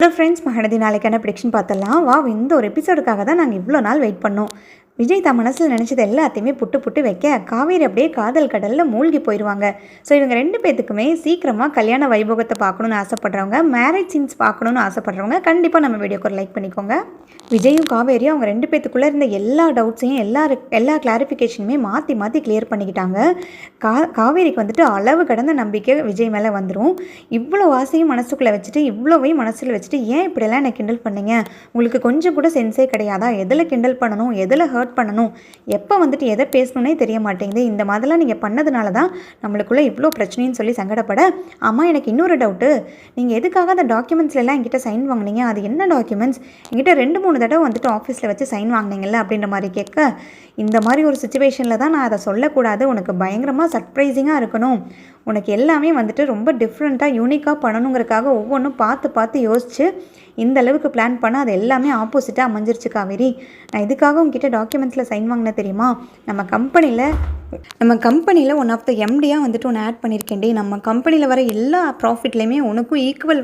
Hello friends மகனதி நாளைக்கான prediction பார்த்தலாம் வா இந்த ஒரு எபிசோடுக்காக தான் நாங்கள் இவ்வளோ நாள் வெயிட் பண்ணோம். விஜய் தான் மனசில் நினச்சது எல்லாத்தையுமே புட்டு புட்டு வைக்க காவேரி அப்படியே காதல் கடலில் மூழ்கி போயிடுவாங்க ஸோ இவங்க ரெண்டு பேத்துக்குமே சீக்கிரமாக கல்யாண வைபோகத்தை பார்க்கணுன்னு ஆசைப்படுறவங்க மேரேஜ் சீன்ஸ் பார்க்கணுன்னு ஆசைப்படுறவங்க கண்டிப்பாக நம்ம வீடியோக்கு ஒரு லைக் பண்ணிக்கோங்க. விஜயும் காவேரியும் அவங்க ரெண்டு பேத்துக்குள்ளே இருந்த எல்லா டவுட்ஸையும் எல்லா எல்லா கிளாரிஃபிகேஷனுமே மாற்றி மாற்றி கிளியர் பண்ணிக்கிட்டாங்க. கா காவேரிக்கு வந்துட்டு அளவு கடந்த நம்பிக்கை விஜய் மேலே வந்துடும் இவ்வளோ ஆசையும் மனசுக்குள்ளே வச்சுட்டு இவ்வளோவையும் மனசில் வச்சுட்டு ஏன் இப்படியெல்லாம் என்னை கிண்டல் பண்ணீங்க? உங்களுக்கு கொஞ்சம் கூட சென்ஸே கிடையாதா? எதில் கிண்டல் பண்ணணும்? எதில் ஹர்ட் பண்ணணும். எப்போ வந்துட்டு எதை பேசணுன்னே தெரிய மாட்டேங்குது. இந்த மாதிரிலாம் நீங்கள் பண்ணதுனால தான் நம்மளுக்குள்ளே இவ்வளோ பிரச்சனைன்னு சொல்லி சங்கடப்பட. ஆமாம் எனக்கு இன்னொரு டவுட்டு நீங்கள் எதுக்காக அந்த டாக்குமெண்ட்ஸ்லாம் என்கிட்ட சைன் வாங்குனீங்க? அது என்ன டாக்குமெண்ட்ஸ் என்கிட்ட ரெண்டு மூணு தடவை வந்துட்டு ஆஃபீஸில் வச்சு சைன் வாங்கினீங்கல்ல அப்படின்ற மாதிரி கேட்க. இந்த மாதிரி ஒரு சுச்சுவேஷனில் தான் நான் அதை சொல்லக்கூடாது. உனக்கு பயங்கரமாக சர்ப்ரைசிங்காக இருக்கணும். உனக்கு எல்லாமே வந்துட்டு ரொம்ப டிஃப்ரெண்ட்டாக யூனிக்காக பண்ணணுங்கிறக்காக ஒவ்வொன்றும் பார்த்து பார்த்து யோசித்து இந்த அளவுக்கு பிளான் பண்ண அது எல்லாமே ஆப்போசிட்டாக அமைஞ்சிருச்சு காவேரி. நான் இதுக்காக உங்ககிட்ட டாக்குமெண்ட்ஸில் சைன் வாங்கின தெரியுமா? நம்ம கம்பெனியில் நம்ம கம்பெனியில் ஒன் ஆஃப் த எம்டியாக வந்துட்டு ஒன்று ஆட் பண்ணியிருக்கேன்டி நம்ம கம்பெனியில் வர எல்லா ப்ராஃபிட்லேயுமே உனக்கும் ஈக்குவல்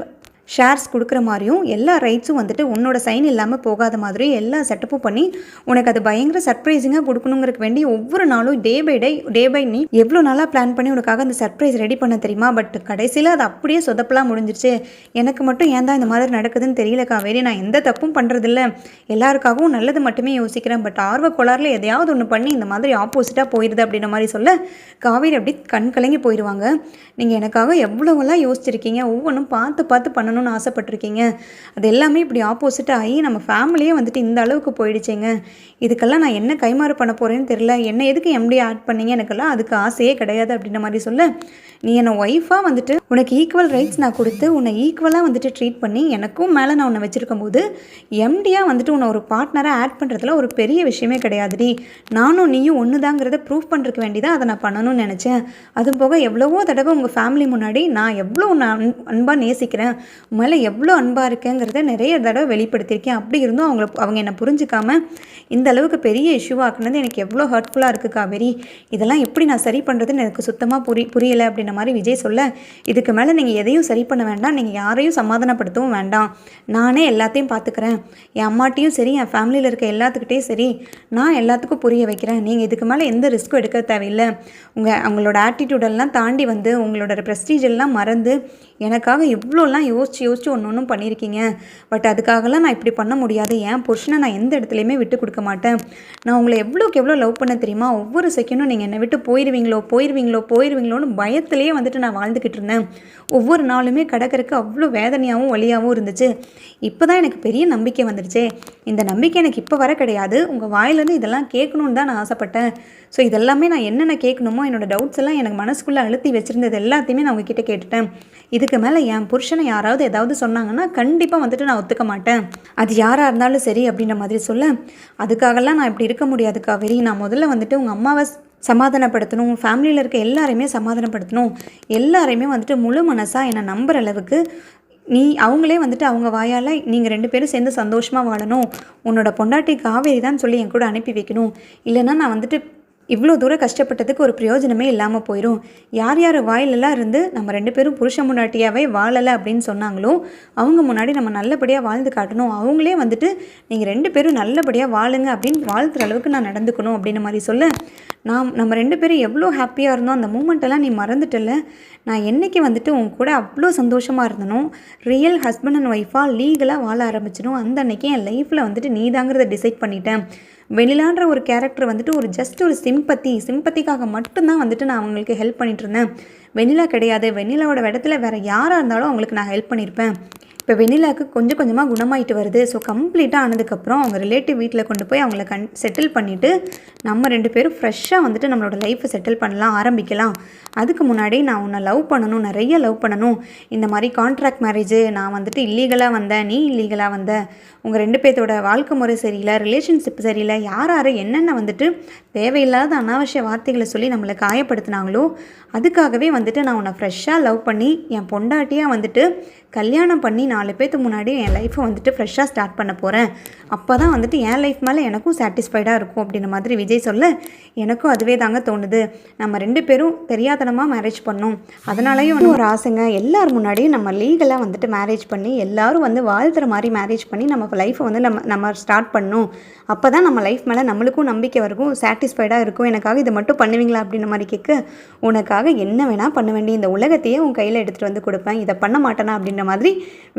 ஷேர்ஸ் கொடுக்குற மாதிரியும் எல்லா ரைட்ஸும் வந்துட்டு உன்னோட சைன் இல்லாமல் போகாத மாதிரியும் எல்லா செட்டப்பும் பண்ணி உனக்கு அது பயங்கர சர்ப்ரைசிங்காக கொடுக்கணுங்கிறக்கு வேண்டி ஒவ்வொரு நாளும் day by day day by நீ எவ்வளோ நாளாக பிளான் பண்ணி உனக்காக அந்த சர்ப்ரைஸ் ரெடி பண்ண தெரியுமா? பட் கடைசியில் அது அப்படியே சொதப்பலாம் முடிஞ்சிருச்சு. எனக்கு மட்டும் ஏன் தான் இந்த மாதிரி நடக்குதுன்னு தெரியல காவேரி. நான் எந்த தப்பும் பண்ணுறதில்ல எல்லாருக்காகவும் நல்லது மட்டுமே யோசிக்கிறேன். பட் ஆர்வ கோளாறுல எதையாவது ஒன்று பண்ணி இந்த மாதிரி ஆப்போசிட்டாக போயிடுது அப்படின்ற மாதிரி சொல்ல காவேரி அப்படி கண் கலங்கி போயிடுவாங்க நீங்கள் எனக்காக எவ்வளோவெல்லாம் யோசிச்சிருக்கீங்க? ஒவ்வொன்றும் பார்த்து பார்த்து பண்ணணும். பண்ணணும்னு ஆசைப்பட்டிருக்கீங்க. அது எல்லாமே இப்படி ஆப்போசிட்டாக ஆகி நம்ம ஃபேமிலியே வந்துட்டு இந்த அளவுக்கு போயிடுச்சேங்க. இதுக்கெல்லாம் நான் என்ன கைமாறு பண்ண போகிறேன்னு தெரில என்ன எதுக்கு எம்டி ஆட் பண்ணீங்க? எனக்கெல்லாம் அதுக்கு ஆசையே கிடையாது அப்படின்ற மாதிரி சொல்ல. நீ என்னை ஒய்ஃபாக வந்துட்டு உனக்கு ஈக்குவல் ரைட்ஸ் நான் கொடுத்து உன்னை ஈக்குவலாக வந்துட்டு ட்ரீட் பண்ணி எனக்கும் மேலே நான் உன்னை வச்சுருக்கும் போது எம்டியாக வந்துட்டு உன்னை ஒரு பார்ட்னராக ஆட் பண்ணுறதுல ஒரு பெரிய விஷயமே கிடையாதுடி நானும் நீயும் ஒன்று தாங்கிறத ப்ரூவ் பண்ணுறதுக்கு வேண்டி தான் அதை நான் பண்ணணும்னு நினச்சேன். அதுவும் போக எவ்வளவோ தடவை உங்கள் ஃபேமிலி முன்னாடி நான் எவ்வளோ நான் அன்பாக நேசிக்கிறேன். உன் மேலே எவ்வளோ அன்பாக இருக்கேங்கிறத நிறைய தடவை வெளிப்படுத்தியிருக்கேன். அப்படி இருந்தும் அவங்கள அவங்க என்னை புரிஞ்சுக்காமல் இந்த அளவுக்கு பெரிய இஷ்யூவாக்குனது எனக்கு எவ்வளோ ஹர்ட்ஃபுல்லாக இருக்குது காவேரி. இதெல்லாம் எப்படி நான் சரி பண்ணுறதுன்னு எனக்கு சுத்தமாக புரி புரியலை அப்படின்ற மாதிரி விஜய் சொல்ல இதுக்கு மேலே நீங்கள் எதையும் சரி பண்ண வேண்டாம். நீங்கள் யாரையும் சமாதானப்படுத்தவும் வேண்டாம். நானே எல்லாத்தையும் பார்த்துக்கிறேன். என் அம்மாட்டையும் சரி என் ஃபேமிலியில் இருக்க எல்லாத்துக்கிட்டேயும் சரி நான் எல்லாத்துக்கும் புரிய வைக்கிறேன். நீங்கள் இதுக்கு மேலே எந்த ரிஸ்க்கும் எடுக்க தேவையில்லை. உங்கள் அவங்களோட ஆட்டிடியூடெல்லாம் தாண்டி வந்து உங்களோட ப்ரெஸ்டீஜ் எல்லாம் மறந்து எனக்காக இவ்வளோலாம் யோசிச்சு யோசிச்சு ஒன்று ஒன்றும் பண்ணியிருக்கீங்க பட் அதுக்காகலாம் நான் இப்படி பண்ண முடியாது. என் புருஷனை நான் எந்த இடத்துலையுமே விட்டு கொடுக்க மாட்டேன். நான் உங்களை எவ்வளோக்கு எவ்வளோ லவ் பண்ண தெரியுமா? ஒவ்வொரு செகண்டும் நீங்கள் என்னை விட்டு போயிடுவீங்களோ போயிடுவீங்களோ போயிடுவீங்களோன்னு பயத்திலேயே வந்துட்டு நான் வாழ்ந்துக்கிட்டு இருந்தேன். ஒவ்வொரு நாளுமே கடற்கரைக்கு அவ்வளோ வேதனையாகவும் வழியாகவும் இருந்துச்சு. இப்போ தான் எனக்கு பெரிய நம்பிக்கை வந்துடுச்சே இந்த நம்பிக்கை எனக்கு இப்போ வர கிடையாது. உங்கள் வாயிலேருந்து இதெல்லாம் கேட்கணுன்னு தான் நான் ஆசைப்பட்டேன். ஸோ இதெல்லாமே நான் என்னென்ன கேட்கணுமோ என்னோடய டவுட்ஸ் எல்லாம் எனக்கு மனசுக்குள்ளே அழுத்தி வச்சுருந்தது எல்லாத்தையுமே நான் உங்ககிட்ட கேட்டுட்டேன். இதுக்கு மேலே என் புருஷனை யாராவது ஏதாவது சொன்னாங்கன்னா கண்டிப்பாக வந்துட்டு நான் ஒத்துக்க மாட்டேன். அது யாராக இருந்தாலும் சரி அப்படின்ற மாதிரி சொல்ல அதுக்காகலாம் நான் இப்படி இருக்க முடியாது காவேரி நான் முதல்ல வந்துட்டு உங்கள் அம்மாவை சமாதானப்படுத்தணும் ஃபேமிலியில் இருக்க எல்லாரையுமே சமாதானப்படுத்தணும். எல்லாரையுமே வந்துட்டு முழு மனசாக என்னை நம்புகிற அளவுக்கு நீ அவங்களே வந்துட்டு அவங்க வாயால் நீங்கள் ரெண்டு பேரும் சேர்ந்து சந்தோஷமாக வாழணும். உன்னோட பொண்டாட்டி காவேரி தான் சொல்லி என் கூட அனுப்பி வைக்கணும். இல்லைன்னா நான் வந்துட்டு இவ்வளோ தூரம் கஷ்டப்பட்டதுக்கு ஒரு பிரயோஜனமே இல்லாமல் போயிடும் யார் யார் வாயிலெல்லாம் இருந்து நம்ம ரெண்டு பேரும் புருஷ முன்னாட்டியாவே வாழலை அப்படின்னு சொன்னாங்களோ அவங்க முன்னாடி நம்ம நல்லபடியாக வாழ்ந்து காட்டணும். அவங்களே வந்துட்டு நீங்கள் ரெண்டு பேரும் நல்லபடியாக வாழுங்க அப்படின்னு வாழ்த்துற அளவுக்கு நான் நடந்துக்கணும் அப்படின்னு மாதிரி சொல்ல நான் நம்ம ரெண்டு பேரும் எவ்வளோ ஹாப்பியாக இருந்தோம். அந்த மூமெண்ட்டெல்லாம் நீ மறந்துட்டல நான் என்றைக்கு வந்துட்டு உன் கூட அவ்வளோ சந்தோஷமாக இருந்தனோ ரியல் ஹஸ்பண்ட் அண்ட் ஒய்ஃபாக லீகலாக வாழ ஆரம்பிச்சிடும் அந்த அன்னைக்கு என் லைஃப்பில் வந்துட்டு நீ தாங்கிறத டிசைட் பண்ணிட்டேன். வெண்ணிலான்ற ஒரு கேரக்டர் வந்துட்டு ஒரு ஜஸ்ட் ஒரு சிம்பத்தி சிம்பத்திக்காக மட்டும்தான் வந்துட்டு நான் அவங்களுக்கு ஹெல்ப் பண்ணிட்டு இருந்தேன். கிடையாது. வெண்ணிலாவோட இடத்துல வேறு யாராக இருந்தாலும் அவங்களுக்கு நான் ஹெல்ப் பண்ணியிருப்பேன் இப்போ வெனிலாவுக்கு கொஞ்சம் கொஞ்சமாக குணமாயிட்டு வருது. ஸோ கம்ப்ளீட்டாக ஆனதுக்கப்புறம் அவங்க ரிலேட்டிவ் வீட்டில் கொண்டு போய் அவங்கள கன் செட்டில் பண்ணிவிட்டு நம்ம ரெண்டு பேரும் ஃப்ரெஷ்ஷாக வந்துட்டு நம்மளோட லைஃப்பை செட்டில் பண்ணலாம் ஆரம்பிக்கலாம். அதுக்கு முன்னாடி நான் உன்னை லவ் பண்ணணும் நிறைய லவ் பண்ணணும். இந்த மாதிரி கான்ட்ராக்ட் மேரேஜு நான் வந்துட்டு இல்லீகலாக வந்தேன் நீ இல்லீகலாக வந்த உங்கள் ரெண்டு பேர்த்தோட வாழ்க்கை முறை சரியில்லை ரிலேஷன்ஷிப் சரியில்லை யார் யார் என்னென்ன வந்துட்டு தேவையில்லாத அனாவசிய வார்த்தைகளை சொல்லி நம்மளை காயப்படுத்தினாங்களோ அதுக்காகவே வந்துட்டு நான் உன்னை ஃப்ரெஷ்ஷாக லவ் பண்ணி என் பொண்டாட்டியாக வந்துட்டு கல்யாணம் பண்ணி நாலு பேர்த்துக்கு முன்னாடி என் லைஃப்பை வந்துட்டு ஃப்ரெஷ்ஷாக ஸ்டார்ட் பண்ண போகிறேன் அப்போ தான் வந்துட்டு என் லைஃப் மேலே எனக்கும் சாட்டிஸ்ஃபைடாக இருக்கும் அப்படின்ற மாதிரி விஜய் சொல்ல எனக்கும் அதுவே தாங்க தோணுது. நம்ம ரெண்டு பேரும் தெரியாதனமாக மேரேஜ் பண்ணோம். அதனாலேயும் வந்து ஒரு ஆசைங்க. எல்லார் முன்னாடியும் நம்ம லீகலாக வந்துட்டு மேரேஜ் பண்ணி எல்லோரும் வந்து வாழ்த்துற மாதிரி மேரேஜ் பண்ணி நம்ம லைஃப்பை வந்து நம்ம நம்ம ஸ்டார்ட் பண்ணணும் அப்போ தான் நம்ம லைஃப் மேலே நம்மளுக்கும் நம்பிக்கை இருக்கும் சாட்டிஸ்ஃபைடாக இருக்கும் எனக்காக இதை மட்டும் பண்ணுவீங்களா அப்படின்ற மாதிரி கேட்க உனக்காக என்ன வேணால் பண்ண வேண்டிய இந்த உலகத்தையே உன் கையில் எடுத்துகிட்டு வந்து கொடுப்பேன். இதை பண்ண மாட்டேனா? அப்படின்ற மாதிரி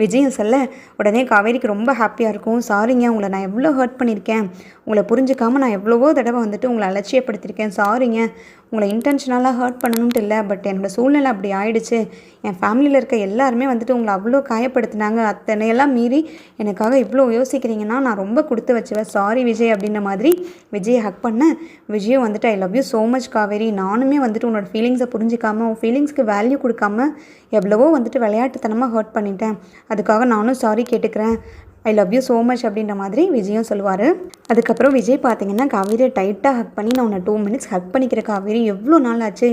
விஜயும் சொல்ல உடனே காவேரிக்கு ரொம்ப ஹாப்பியாக இருக்கும். சாரிங்க உங்களை நான் எவ்வளோ ஹர்ட் பண்ணியிருக்கேன். உங்களை புரிஞ்சுக்காம நான் எவ்வளவோ தடவை வந்துட்டு உங்களை அலட்சியப்படுத்தியிருக்கேன். சாரிங்க உங்களை இன்டென்ஷனலாக ஹர்ட் பண்ணணும்ட்டு இல்லை பட் என்னோடய சூழ்நிலை அப்படி ஆயிடுச்சு. என் ஃபேமிலியில் இருக்க எல்லாருமே வந்துட்டு உங்களை அவ்வளோ காயப்படுத்தினாங்க. அத்தனையெல்லாம் மீறி எனக்காக இவ்வளோ யோசிக்கிறீங்கன்னா நான் ரொம்ப கொடுத்து வச்சுவேன். சாரி விஜய் அப்படின்ற மாதிரி விஜயை ஹக் பண்ண. விஜயும் வந்துட்டு I love you so much Kaveri. நானுமே வந்துட்டு உன்னோட ஃபீலிங்ஸை புரிஞ்சிக்காமல் உன் ஃபீலிங்ஸ்க்கு வேல்யூ கொடுக்காம எவ்வளவோ வந்துட்டு விளையாட்டுத்தனமாக ஹர்ட் பண்ணிட்டேன். அதுக்காக நானும் சாரி கேட்டுக்கிறேன். I love you so much அப்படின்ற மாதிரி விஜயும் சொல்லுவார். அதுக்கப்புறம் விஜய் பார்த்தீங்கன்னா காவேரியை டைட்டாக ஹக் பண்ணி நான் உன்னை டூ மினிட்ஸ் ஹக் பண்ணிக்கிற காவேரி எவ்வளோ நாள் ஆச்சு?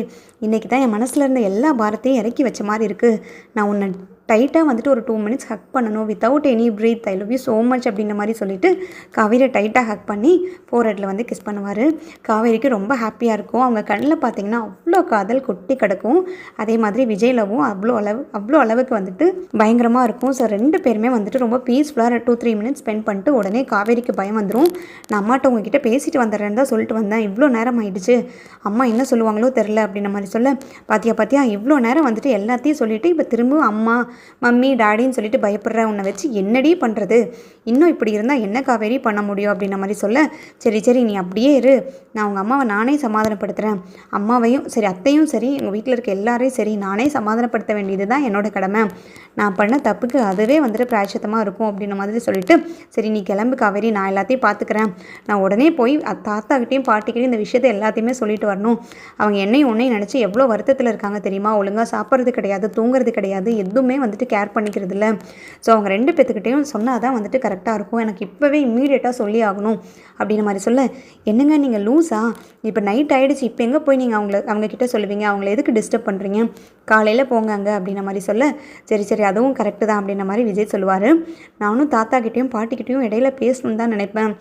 இன்றைக்கி தான் என் மனசில் இருந்த எல்லா பாரத்தையும் இறக்கி வச்ச மாதிரி இருக்குது நான் உன்னை டைட்டாக வந்துட்டு ஒரு டூ மினிட்ஸ் ஹக் பண்ணணும். Without any breath I love you so much அப்படின்ற மாதிரி சொல்லிவிட்டு காவேரியை டைட்டாக ஹக் பண்ணி ஃபோர்ஹெட்டில் வந்து கிஸ் பண்ணுவார். காவேரிக்கு ரொம்ப ஹாப்பியாக இருக்கும். அவங்க கண்ணில் பார்த்தீங்கன்னா அவ்வளோ காதல் கொட்டி கிடக்கும். அதே மாதிரி விஜய் லவ்வும் அவ்வளோ அளவு அவ்வளோ அளவுக்கு வந்துட்டு பயங்கரமாக இருக்கும். ஸோ ரெண்டு பேருமே வந்துட்டு ரொம்ப பீஸ்ஃபுல்லாக டூ த்ரீ மினிட்ஸ் ஸ்பெண்ட் பண்ணிட்டு உடனே காவேரிக்கு பயம் வந்துடும் நான் அம்மாட்ட உங்ககிட்ட பேசிட்டு வந்துடுறேன்னு தான் சொல்லிட்டு வந்தேன். இவ்வளோ நேரம் ஆயிடுச்சு. அம்மா என்ன சொல்லுவாங்களோ தெரில அப்படின்ற மாதிரி சொல்ல பாத்தியா பாத்தியா இவ்வளோ நேரம் வந்துட்டு எல்லாத்தையும் சொல்லிட்டு இப்போ திரும்பவும் அம்மா மம்மி டாடின்னு சொல்லிட்டு பயப்படுற உன்னை வச்சு என்னடி பண்ணுறது இன்னும் இப்படி இருந்தால் என்ன காவேரி பண்ண முடியும்? அப்படின்ற மாதிரி சொல்ல சரி சரி நீ அப்படியே இரு. நான் உங்கள் அம்மாவை நானே சமாதானப்படுத்துகிறேன் அம்மாவையும் சரி அத்தையும் சரி எங்கள் வீட்டில் இருக்க எல்லாரையும் சரி நானே சமாதானப்படுத்த வேண்டியது தான் என்னோட கடமை. நான் பண்ண தப்புக்கு அதுவே வந்துட்டு பிராய்ச்சித்தமாக இருக்கும் அப்படின்ற மாதிரி சொல்லிட்டு சரி நீ கிளம்பு காவேரி நான் எல்லாத்தையும் பார்த்துக்கிறேன் நான் உடனே போய் தாத்தாக்கிட்டேயும் பாட்டிக்கிட்டையும் இந்த விஷயத்தை எல்லாத்தையுமே சொல்லிட்டு வரணும். அவங்க என்னையும் உன்னையும் நினச்சி எவ்வளோ வருத்தத்தில் இருக்காங்க தெரியுமா? ஒழுங்காக சாப்பிட்றது கிடையாது தூங்குறது கிடையாது எதுவுமே வந்துட்டு கேர் பண்ணிக்கிறது இல்லை. ஸோ அவங்க ரெண்டு பேத்துக்கிட்டையும் சொன்னால் தான் வந்துட்டு கரெக்டாக இருக்கும். எனக்கு இப்போவே இம்மீடியட்டாக சொல்லி ஆகணும் அப்படின்ற மாதிரி சொல்ல என்னங்க நீங்கள் லூஸா இப்போ நைட் ஆகிடுச்சு இப்போ எங்கே போய் நீங்கள் அவங்கள அவங்கக்கிட்ட சொல்லுவீங்க? அவங்கள எதுக்கு டிஸ்டர்ப் பண்ணுறீங்க காலையில் போங்க அங்கே அப்படின்ற மாதிரி சொல்ல சரி சரி அதுவும் கரெக்டு தான் அப்படின்ற மாதிரி விஜய் சொல்லுவார். நானும் தாத்தாக்கிட்டேயும் பாட்டிக்கிட்டேயும் இடையில பேசணுன்னு தான் நினைப்பேன்.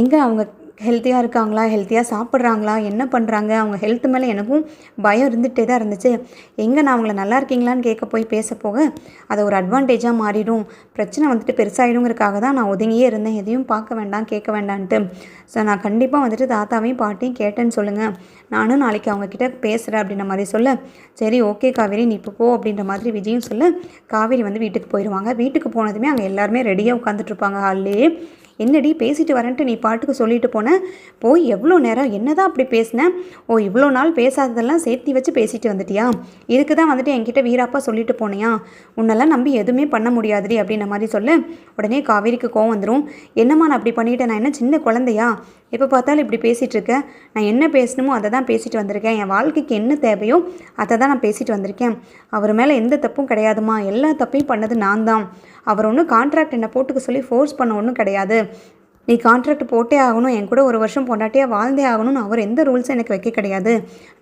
எங்கே அவங்க ஹெல்த்தியாக இருக்காங்களா? ஹெல்த்தியாக சாப்பிட்றாங்களா? என்ன பண்ணுறாங்க அவங்க ஹெல்த் மேலே எனக்கும் பயம் இருந்துகிட்டே தான் இருந்துச்சு. எங்கே நான் அவங்கள நல்லா இருக்கீங்களான்னு கேட்க போய் பேச போக அதை ஒரு அட்வான்டேஜாக மாறிடும். பிரச்சனை வந்துட்டு பெருசாகிடுங்கிறதுக்காக தான் நான் ஒதுங்கியே இருந்தேன். எதையும் பார்க்க வேண்டாம் கேட்க வேண்டான்ட்டு. ஸோ நான் கண்டிப்பாக வந்துட்டு தாத்தாவையும் பாட்டியும் கேட்டேன்னு சொல்லுங்கள் நானும் நாளைக்கு அவங்கக்கிட்ட பேசுகிறேன் அப்படின்ற மாதிரி சொல்ல சரி ஓகே காவேரி நீ இப்போ போ அப்படின்ற மாதிரி விஜயும் சொல்ல காவேரி வந்து வீட்டுக்கு போயிடுவாங்க வீட்டுக்கு போனதுமே அங்கே எல்லாருமே ரெடியாக உட்காந்துட்ருப்பாங்க ஹால்லேயே என்னடி பேசிட்டு வரேன்ட்டு நீ பாட்டுக்கு சொல்லிட்டு போன? போய் எவ்வளோ நேரம் என்ன தான் அப்படி பேசினேன் ஓ இவ்வளோ நாள் பேசாததெல்லாம் சேர்த்தி வச்சு பேசிட்டு வந்துட்டியா? இதுக்கு தான் வந்துட்டு என்கிட்ட வீராப்பா சொல்லிட்டு போனியா? உன்னெல்லாம் நம்பி எதுவுமே பண்ண முடியாதுடி அப்படின்ற மாதிரி சொல்ல. உடனே காவேரிக்கு கோவம் வந்துடும் என்னம்மா நான் அப்படி பண்ணிட்டேன்? நான் என்ன சின்ன குழந்தையா? எப்போ பார்த்தாலும் இப்படி பேசிகிட்டு இருக்கேன் நான் என்ன பேசணுமோ அதை தான் பேசிட்டு வந்திருக்கேன். என் வாழ்க்கைக்கு என்ன தேவையோ அதை தான் நான் பேசிட்டு வந்திருக்கேன். அவர் மேலே எந்த தப்பும் கிடையாதுமா எல்லா தப்பையும் பண்ணது நான் தான். அவர் ஒன்றும் கான்ட்ராக்ட் என்னை போட்டுக்க சொல்லி ஃபோர்ஸ் பண்ண ஒன்றும் கிடையாது. நீ கான்ட்ராக்ட் போட்டே ஆகணும் என் கூட ஒரு வருஷம் பொண்டாட்டியாக வாழ்ந்தே ஆகணும்னு அவர் எந்த ரூல்ஸும் எனக்கு வைக்க கிடையாது.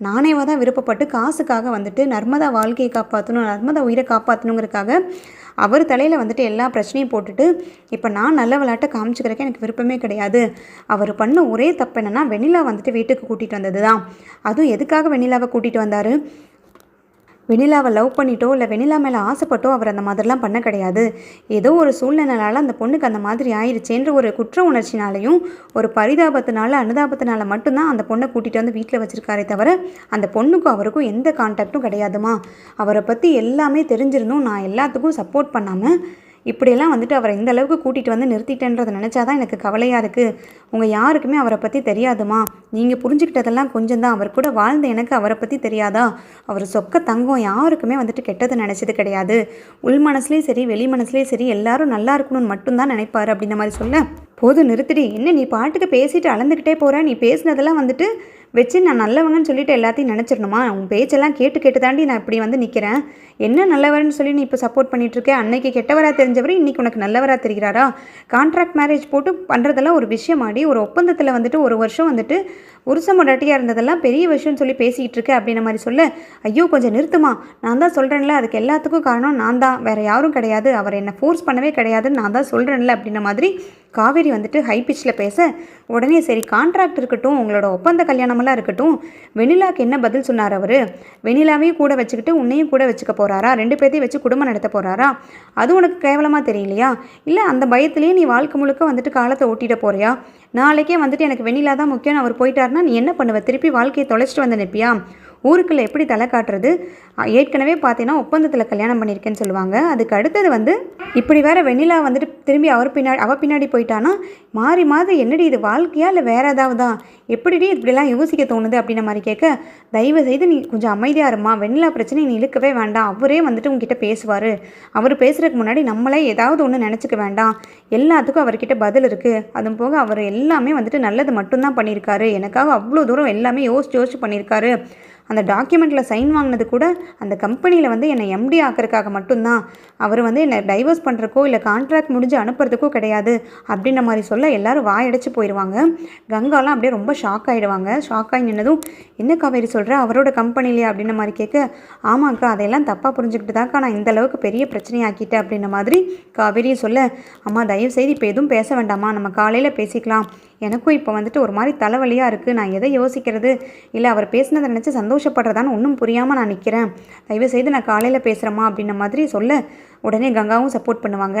நானேவாக தான் விருப்பப்பட்டு காசுக்காக வந்துட்டு நர்மதா வாழ்க்கையை காப்பாற்றணும் நர்மதா உயிரை காப்பாற்றணுங்கிறதுக்காக அவர் தலையில் வந்துட்டு எல்லா பிரச்சனையும் போட்டுட்டு இப்போ நான் நல்ல விளையாட்டை காமிச்சுக்கிறக்க எனக்கு விருப்பமே கிடையாது. அவர் பண்ண ஒரே தப்பு என்னென்னா வெண்ணிலா வந்துட்டு வீட்டுக்கு கூட்டிகிட்டு வந்தது தான் அதுவும் எதுக்காக வெண்ணிலாவை கூட்டிகிட்டு வந்தார்? வெனிலாவை லவ் பண்ணிட்டோ இல்லை வெனிலா மேலே ஆசைப்பட்டோ அவர் அந்த மாதிரிலாம் பண்ண கிடையாது. ஏதோ ஒரு சூழ்நிலைனால அந்த பொண்ணுக்கு அந்த மாதிரி ஆயிடுச்சேன்ற ஒரு குற்ற உணர்ச்சினாலையும் ஒரு பரிதாபத்தினால அனுதாபத்தினால மட்டும்தான் அந்த பொண்ணை கூட்டிகிட்டு வந்து வீட்டில் வச்சுருக்காரே தவிர அந்த பொண்ணுக்கும் அவருக்கும் எந்த கான்டாக்டும் கிடையாதுமா. அவரை பற்றி எல்லாமே தெரிஞ்சிருந்தும் நான் எல்லாத்துக்கும் சப்போர்ட் பண்ணாமல் இப்படியெல்லாம் வந்துட்டு அவரை இந்த அளவுக்கு கூட்டிகிட்டு வந்து நிறுத்திட்டேன்றதை நினச்சா தான் எனக்கு கவலையாக இருக்குது உங்கள் யாருக்குமே அவரை பற்றி தெரியாதுமா? நீங்கள் புரிஞ்சுக்கிட்டதெல்லாம் கொஞ்சம் தான் அவர் கூட வாழ்ந்த எனக்கு அவரை பற்றி தெரியாதா? அவர் சொக்க தங்கம் யாருக்குமே வந்துட்டு கெட்டது நினச்சது கிடையாது. உள் மனசுலேயும் சரி வெளி மனசுலேயும் சரி எல்லாரும் நல்லா இருக்கணும்னு மட்டும்தான் நினைப்பார் அப்படின்ற மாதிரி சொல்ல. போதும் நிறுத்திடி என்ன நீ பாட்டுக்கு பேசிட்டு அளந்துக்கிட்டே போகிற நீ பேசினதெல்லாம் வந்துட்டு வச்சு நான் நல்லவங்கன்னு சொல்லிட்டு எல்லாத்தையும் நினச்சிடணுமா? உன் பேச்செல்லாம் கேட்டு கேட்டு தாண்டி நான் இப்படி வந்து நிற்கிறேன் என்ன நல்லவர்னு சொல்லி நீ இப்போ சப்போர்ட் பண்ணிகிட்ருக்க அன்னைக்கு கெட்டவராக தெரிஞ்சவர் இன்றைக்கி உனக்கு நல்லவராக தெரிகிறாரா? கான்ட்ராக்ட் மேரேஜ் போட்டு பண்ணுறதெல்லாம் ஒரு விஷயமாடி ஒரு ஒப்பந்தத்தில் வந்துட்டு ஒரு வருஷம் வந்துட்டு உருச முடாட்டியாக இருந்ததெல்லாம் பெரிய விஷயம்னு சொல்லி பேசிக்கிட்டு இருக்க அப்படின்ற மாதிரி சொல்ல ஐயோ கொஞ்சம் நிறுத்துமா? நான் தான் சொல்கிறேன்ல அதுக்கு எல்லாத்துக்கும் காரணம் நான் தான். வேறு யாரும் கிடையாது. அவர் என்னை ஃபோர்ஸ் பண்ணவே கிடையாதுன்னு நான் தான் சொல்கிறேன்ல அப்படின்ற மாதிரி காவேரி வந்துட்டு ஹை பிச்சில் பேச உடனே சரி கான்ட்ராக்ட் இருக்கட்டும் உங்களோட ஒப்பந்த கல்யாணமெல்லாம் இருக்கட்டும் வெண்ணிலாக்கு என்ன பதில் சொன்னார் அவர்? வெண்ணிலாவையும் கூட வச்சுக்கிட்டு உன்னையும் கூட வச்சுக்க போகிறாரா ரெண்டு பேர்த்தையும் வச்சு குடும்பம் நடத்த போகிறாரா அது உனக்கு கேவலமாக தெரியலையா? இல்லை அந்த பயத்துலேயே நீ வாழ்க்கை முழுக்க வந்துட்டு காலத்தை ஓட்டிட போறியா? நாளைக்கே வந்துட்டு எனக்கு வெண்ணிலா தான் முக்கியம் அவர் போயிட்டாருன்னா நீ என்ன பண்ணுவ? திருப்பி வாழ்க்கையை தொலைச்சிட்டு வந்து நிற்பியா ஊருக்குள்ளே எப்படி தலை காட்டுறது? ஏற்கனவே பார்த்தீங்கன்னா ஒப்பந்தத்தில் கல்யாணம் பண்ணியிருக்கேன்னு சொல்லுவாங்க. அதுக்கு அடுத்தது வந்து இப்படி வேற வெண்ணிலா வந்துட்டு திரும்பி அவர் பின்னாடி அவ பின்னாடி போயிட்டான்னா மாறி மாறி என்னடி இது வாழ்க்கையா இல்லை ஏதாவது? தான் எப்படிடி இப்படிலாம் யோசிக்க தோணுது அப்படின்ன மாதிரி கேட்க தயவு செய்து நீ கொஞ்சம் அமைதியாக இருமா. வெண்ணிலா பிரச்சனை நீ இழுக்கவே வேண்டாம். அவரே வந்துட்டு உங்ககிட்ட பேசுவார். அவர் பேசுகிறதுக்கு முன்னாடி நம்மளே ஏதாவது ஒன்று நினச்சிக்க வேண்டாம். எல்லாத்துக்கும் அவர்கிட்ட பதில் இருக்குது அதுவும் போக அவர் எல்லாமே வந்துட்டு நல்லது மட்டும்தான் பண்ணியிருக்காரு. எனக்காக அவ்வளோ தூரம் எல்லாமே யோசிச்சு யோசிச்சு பண்ணியிருக்காரு. அந்த டாக்குமெண்ட்டில் சைன் வாங்கினது கூட அந்த கம்பெனியில் வந்து என்னை எம்டி ஆக்கிறதுக்காக மட்டும்தான். அவர் வந்து என்னை டைவர்ஸ் பண்ணுறக்கோ இல்லை கான்ட்ராக்ட் முடிஞ்சு அனுப்புறதுக்கோ கிடையாது. அப்படின்ற மாதிரி சொல்ல எல்லாரும் வாயடைச்சு போயிடுவாங்க கங்காலாம் அப்படியே ரொம்ப ஷாக் ஆகிடுவாங்க ஷாக் ஆகி நின்னதும் என்ன காவேரி சொல்கிற அவரோட கம்பெனிலையே அப்படின்ற மாதிரி கேட்க ஆமாக்கா அதையெல்லாம் தப்பாக புரிஞ்சுக்கிட்டு தாக்கா நான் இந்த அளவுக்கு பெரிய பிரச்சனையாக்கிட்டேன். அப்படின்ற மாதிரி காவேரியும் சொல்ல அம்மா தயவு செய்து இப்போ எதுவும் பேச வேண்டாமா? நம்ம காலையில் பேசிக்கலாம். எனக்கும் இப்போ வந்துட்டு ஒரு மாதிரி தலைவலியாக இருக்குது நான் எதை யோசிக்கிறது? இல்லை அவர் பேசினதை நினச்சி சந்தோஷப்படுறதான்னு ஒன்றும் புரியாமல் நான் நிற்கிறேன் தயவு செய்து நான் காலையில் பேசுகிறேம்மா அப்படின்ன மாதிரி சொல்ல. உடனே கங்காவும் சப்போர்ட் பண்ணுவாங்க.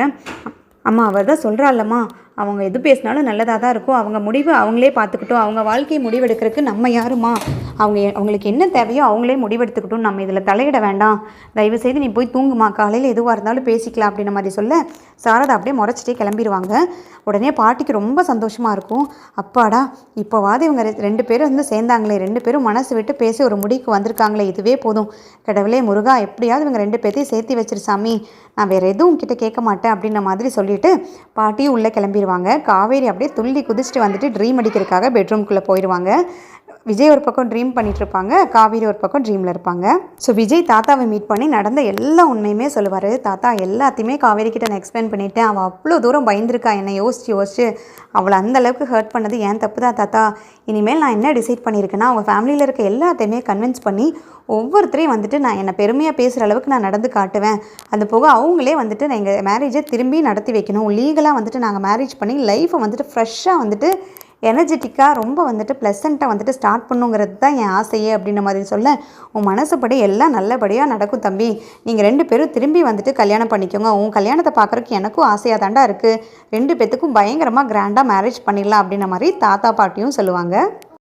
அம்மா அவர் தான் சொல்கிறாள்லம்மா அவங்க எது பேசினாலும் நல்லதாக தான் இருக்கும். அவங்க முடிவு அவங்களே பார்த்துக்கிட்டோம். அவங்க வாழ்க்கையை முடிவெடுக்கிறதுக்கு நம்ம யாருமா? அவங்க அவங்களுக்கு என்ன தேவையோ அவங்களே முடிவெடுத்துக்கிட்டும். நம்ம இதில் தலையிட வேண்டாம். தயவு செய்து நீ போய் தூங்குமா? காலையில் எதுவாக இருந்தாலும் பேசிக்கலாம் அப்படின்ற மாதிரி சொல்ல சாரதா அப்படியே முறைச்சிட்டே கிளம்பிடுவாங்க உடனே பாட்டிக்கு ரொம்ப சந்தோஷமாக இருக்கும். அப்பாடா இப்போவாது இவங்க ரெ- ரெண்டு பேரும் வந்து சேர்ந்தாங்களே. ரெண்டு பேரும் மனசு விட்டு பேசி ஒரு முடிவுக்கு வந்திருக்காங்களே. இதுவே போதும். கடவுளே முருகா எப்படியாவது இவங்க ரெண்டு பேர்த்தையும் சேர்த்து வச்சிரு சாமி. நான் வேறு எதுவும் கிட்டே கேட்க மாட்டேன் அப்படின்ற மாதிரி சொல்லிட்டு பாட்டியும் உள்ளே கிளம்பிடுவாங்க காவேரி அப்படியே துள்ளி குதிச்சுட்டு வந்துட்டு ட்ரீம் அடிக்கிறதுக்காக பெட்ரூம்குள்ளே போயிடுவாங்க. விஜய் ஒரு பக்கம் ட்ரீம் பண்ணிட்டு இருப்பாங்க காவேரி ஒரு பக்கம் ட்ரீமில் இருப்பாங்க. ஸோ விஜய் தாத்தாவை மீட் பண்ணி நடந்த எல்லா உண்மையுமே சொல்லுவார். தாத்தா எல்லாத்தையுமே காவேரி கிட்ட நான் எக்ஸ்பிளைன் பண்ணிவிட்டேன் அவள் அவ்வளோ தூரம் பயந்துருக்கா என்னை யோசிச்சு யோசிச்சு. அவளை அந்த அளவுக்கு ஹர்ட் பண்ணது ஏன் தப்பு தான் தாத்தா? இனிமேல் நான் என்ன டிசைட் பண்ணியிருக்கேன்னா அவங்க ஃபேமிலியில் இருக்க எல்லாத்தையுமே கன்வின்ஸ் பண்ணி ஒவ்வொருத்தரையும் வந்துட்டு நான் என்னை பெருமையாக பேசுகிற அளவுக்கு நான் நடந்து காட்டுவேன். அது போக அவங்களே வந்துட்டு நான் எங்கள் மேரேஜை திரும்பி நடத்தி வைக்கணும். லீகலாக வந்துட்டு நாங்கள் மேரேஜ் பண்ணி லைஃப்பை வந்துட்டு ஃப்ரெஷ்ஷாக வந்துட்டு எனர்ஜெட்டிக்காக ரொம்ப வந்துட்டு ப்ளசண்ட்டாக வந்துட்டு ஸ்டார்ட் பண்ணுங்கிறது தான் என் ஆசையே அப்படின்ற மாதிரி சொல்ல உன் மனசுப்படி எல்லாம் நல்லபடியாக நடக்கும் தம்பி. நீங்கள் ரெண்டு பேரும் திரும்பி வந்துட்டு கல்யாணம் பண்ணிக்கோங்க. உன் கல்யாணத்தை பார்க்குறக்கு எனக்கும் ஆசையாக தாண்டா இருக்குது ரெண்டு பேத்துக்கும் பயங்கரமாக கிராண்டாக மேரேஜ் பண்ணிடலாம் அப்படின்ற மாதிரி தாத்தா பாட்டியும் சொல்லுவாங்க.